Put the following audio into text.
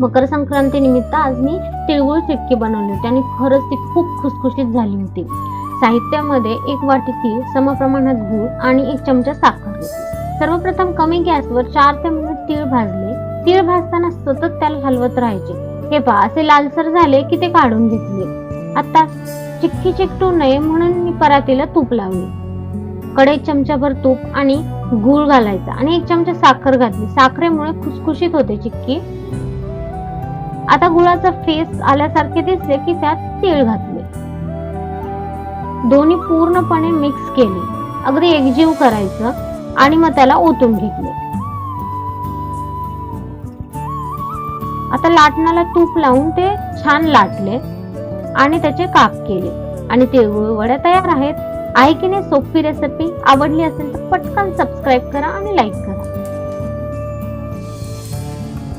मकर संक्रांती निमित्त आज मी तिळगुळ चिक्की बनवली होती आणि खरंच ती खूप खुसखुशीत झाली होती. साहित्यामध्ये एक वाटी तीळ समप्रमाणात गूळ आणि एक चमचा साखर. सर्वप्रथम कमी गॅसवर चार ते मिनिट तीळ भाजले. तीळ भाजताना सतत त्याला हलवत राहायचे. हे पहा असे लालसर झाले की ते काढून घेतले. आता चिक्की चिकटू नये म्हणून मी परातीला तूप लावले. कढईत चमचाभर तूप आणि गूळ घालायचा आणि एक चमचा साखर घातली. साखरेमुळे खुसखुशीत होते चिक्की. आता गुळाचा फेस आल्यासारखे दिसले की त्यात तेल घातले. दोन्ही पूर्णपणे मिक्स केले. अगदी एकजीव करायचं आणि मग त्याला ओतून घेतले. आता लाटणाला तूप लावून ते छान लाटले आणि त्याचे काप केले. आणि तिळगुळ वड्या तयार आहेत. आहे की नाही सोपी रेसिपी आवडली असेल तर पटकन सबस्क्राईब करा आणि लाईक करा.